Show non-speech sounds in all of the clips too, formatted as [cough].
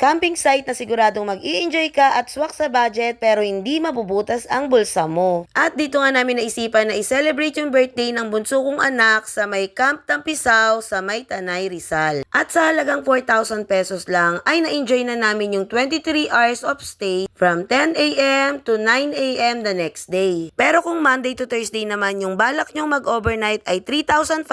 Camping site na siguradong mag enjoy ka at swak sa budget pero hindi mabubutas ang bulsa mo. At dito nga namin naisipan na i-celebrate yung birthday ng bunso kong anak sa may Camp Tampisaw sa may Tanay Rizal. At sa halagang 4,000 pesos lang ay na-enjoy na namin yung 23 hours of stay from 10 a.m. to 9 a.m. the next day. Pero kung Monday to Thursday naman yung balak nyong mag-overnight ay 3,500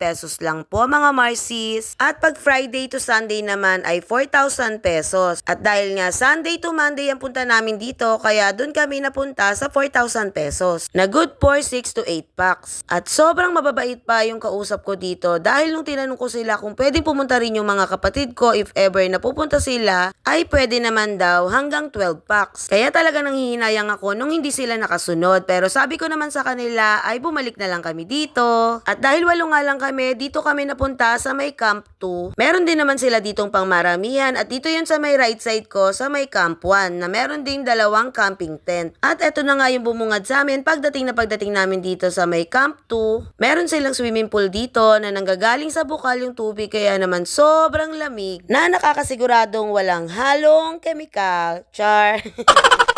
pesos lang po mga Marcies. At pag Friday to Sunday naman ay 4,000 pesos. At dahil nga Sunday to Monday ang punta namin dito, kaya dun kami napunta sa 4,000 pesos. Na good for 6 to 8 packs. At sobrang mababait pa yung kausap ko dito dahil nung tinanong ko sila kung pwedeng pumunta rin yung mga kapatid ko if ever na pupunta sila, ay pwede naman daw hanggang 12 packs. Kaya talaga nanghihinayang ako nung hindi sila nakasunod. Pero sabi ko naman sa kanila ay bumalik na lang kami dito. At dahil walo nga lang kami, dito kami napunta sa may Camp 2. Meron din naman sila ditong pangmaramihan at dito yun sa may right side ko sa may Camp 1 na meron ding dalawang camping tent. At eto na nga yung bumungad sa amin pagdating na pagdating namin dito sa may Camp 2. Meron silang swimming pool dito na nanggagaling sa bukal yung tubig kaya naman sobrang lamig na nakakasiguradong walang halong chemical. Char! [laughs]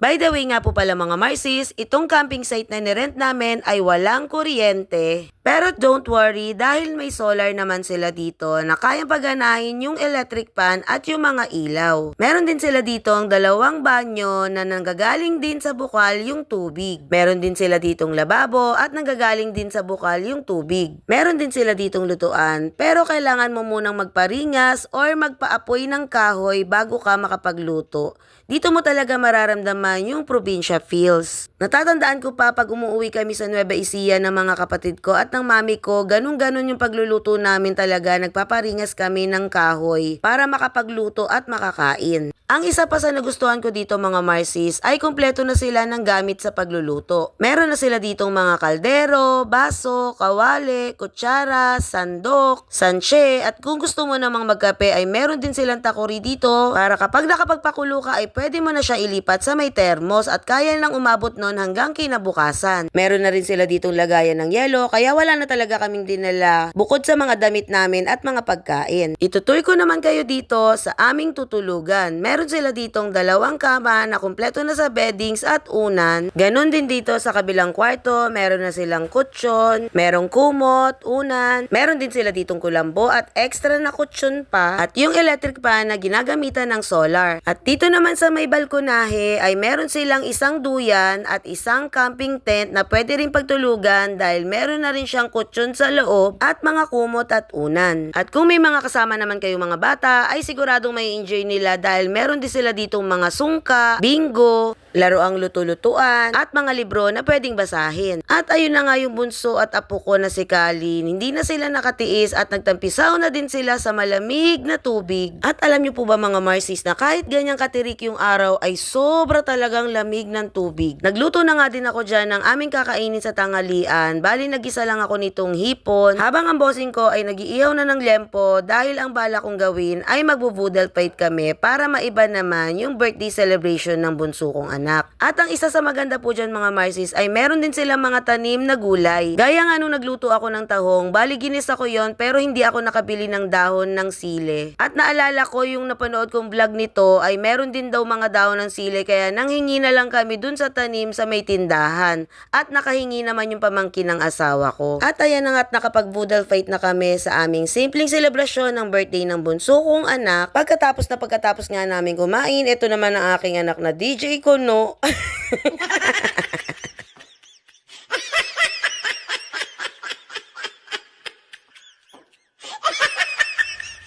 By the way nga po pala mga Marcies, itong camping site na nirent namin ay walang kuryente. Pero don't worry dahil may solar naman sila dito na kayang paganahin yung electric pan at yung mga ilaw. Meron din sila dito ang dalawang banyo na nanggagaling din sa bukal yung tubig. Meron din sila ditong lababo at nanggagaling din sa bukal yung tubig. Meron din sila ditong lutuan pero kailangan mo munang magparingas or magpaapoy ng kahoy bago ka makapagluto. Dito mo talaga mararamdaman yung probinsya feels. Natatandaan ko pa pag umuwi kami sa Nueva Ecija ng mga kapatid ko at ng mami ko, ganun-ganun yung pagluluto namin talaga. Nagpaparingas kami ng kahoy para makapagluto at makakain. Ang isa pa sa nagustuhan ko dito mga Marcies ay kumpleto na sila ng gamit sa pagluluto. Meron na sila ditong mga kaldero, baso, kawali, kutsara, sandok, sanche at kung gusto mo namang magkape ay meron din silang takori dito para kapag nakapagpakulo ka ay pwede mo na siya ilipat sa may termos at kaya nang umabot nun hanggang kinabukasan. Meron na rin sila ditong lagayan ng yelo kaya wala na talaga kaming dinala bukod sa mga damit namin at mga pagkain. Itutoy ko naman kayo dito sa aming tutulugan. Meron sila ditong dalawang kama na kumpleto na sa beddings at unan. Ganon din dito sa kabilang kwarto, meron na silang kutsyon, merong kumot, unan, meron din sila ditong kulambo at extra na kutsyon pa at yung electric pan na ginagamitan ng solar. At dito naman sa may balkonahe ay meron silang isang duyan at isang camping tent na pwede rin pagtulugan dahil meron na rin siyang kutsyon sa loob at mga kumot at unan. At kung may mga kasama naman kayong mga bata ay siguradong may enjoy nila dahil meron din sila ditong mga sungka, bingo, laruang luto-lutuan at mga libro na pwedeng basahin. At ayun na nga yung bunso at apo ko na si Kalin. Hindi na sila nakatiis at nagtampisaw na din sila sa malamig na tubig. At alam niyo po ba mga Marcies na kahit ganyang katirik yung araw ay sobra talagang lamig ng tubig. Nagluto na nga din ako dyan ng aming kakainin sa tanghalian. Bali nagisa lang ako nitong hipon. Habang ang bossing ko ay nagiihaw na ng lempo dahil ang bala kong gawin ay magbo-boodle fight kami para maiba naman yung birthday celebration ng bunso kong anak. At ang isa sa maganda po dyan mga Marcies ay meron din silang mga tanim na gulay. Gaya nga nung nagluto ako ng tahong, bali ginisa ko yon pero hindi ako nakabili ng dahon ng sile. At naalala ko yung napanood kong vlog nito ay meron din daw mga dahon ng sile kaya nanghingi na lang kami dun sa tanim sa may tindahan. At nakahingi naman yung pamangkin ng asawa ko. At ayan na nga't nakapag-boodle fight na kami sa aming simpleng selebrasyon ng birthday ng bunso kong anak. Pagkatapos na pagkatapos nga namin kumain, ito naman ang aking anak na DJ Kono. の。[laughs]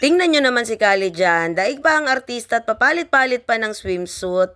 Tingnan nyo naman si Kali dyan, daig pa ang artista at papalit-palit pa ng swimsuit.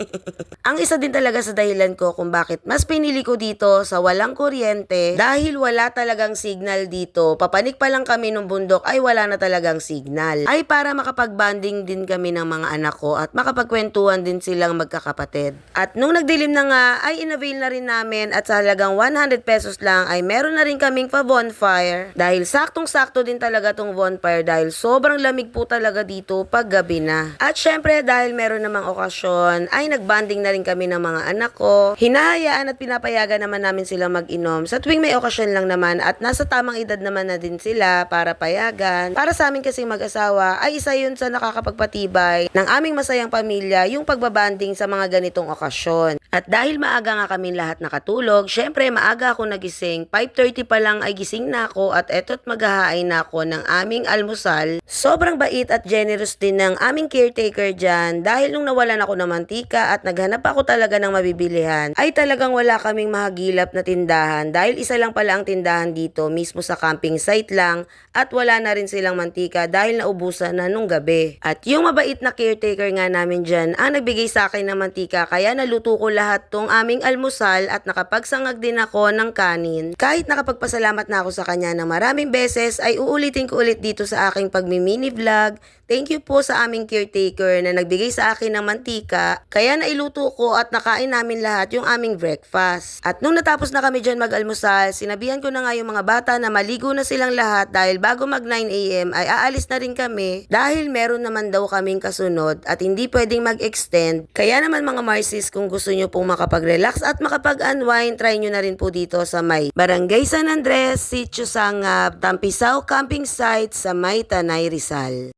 [laughs] ang isa din talaga sa dahilan ko kung bakit mas pinili ko dito sa walang kuryente dahil wala talagang signal dito. Papanik pa lang kami ng bundok ay wala na talagang signal. Ay para makapag-banding din kami ng mga anak ko at makapagkwentuhan din silang magkakapatid. At nung nagdilim na nga ay inavail na rin namin at sa halagang 100 pesos lang ay meron na rin kaming pa bonfire dahil saktong-sakto din talaga tong bonfire dahil sobrang lamig po talaga dito pag gabi na. At syempre dahil meron namang okasyon ay nagbanding na rin kami ng mga anak ko. Hinahayaan at pinapayagan naman namin sila mag-inom sa tuwing may okasyon lang naman at nasa tamang edad naman na din sila para payagan. Para sa amin kasing mag-asawa ay isa yun sa nakakapagpatibay ng aming masayang pamilya yung pagbabanding sa mga ganitong okasyon. At dahil maaga nga kami lahat nakatulog, syempre maaga ako nagising. 5.30 pa lang ay gising na ako at eto't maghahain na ako ng aming almusal. Sobrang bait at generous din ng aming caretaker dyan dahil nung nawalan ako ng mantika at naghanap ako talaga ng mabibilihan, ay talagang wala kaming mahagilap na tindahan dahil isa lang pala ang tindahan dito mismo sa camping site lang at wala na rin silang mantika dahil naubusan na nung gabi. At yung mabait na caretaker nga namin dyan ang nagbigay sa akin ng mantika kaya naluto ko lahat tong aming almusal at nakapagsangag din ako ng kanin. Kahit nakapagpasalamat na ako sa kanya ng maraming beses ay uulitin ko ulit dito sa aking pagmi-mini vlog. Thank you po sa aming caretaker na nagbigay sa akin ng mantika kaya nailuto ko at nakain namin lahat yung aming breakfast. At nung natapos na kami dyan mag-almusal, sinabihan ko na nga yung mga bata na maligo na silang lahat dahil bago mag 9am ay aalis na rin kami dahil meron naman daw kaming kasunod at hindi pwedeng mag-extend. Kaya naman mga Marcis kung gusto nyo pong makapag-relax at makapag-unwind, try nyo na rin po dito sa may Barangay San Andres, Sitio Sangab, Tampisaw Camping Site sa May Tanay Rizal.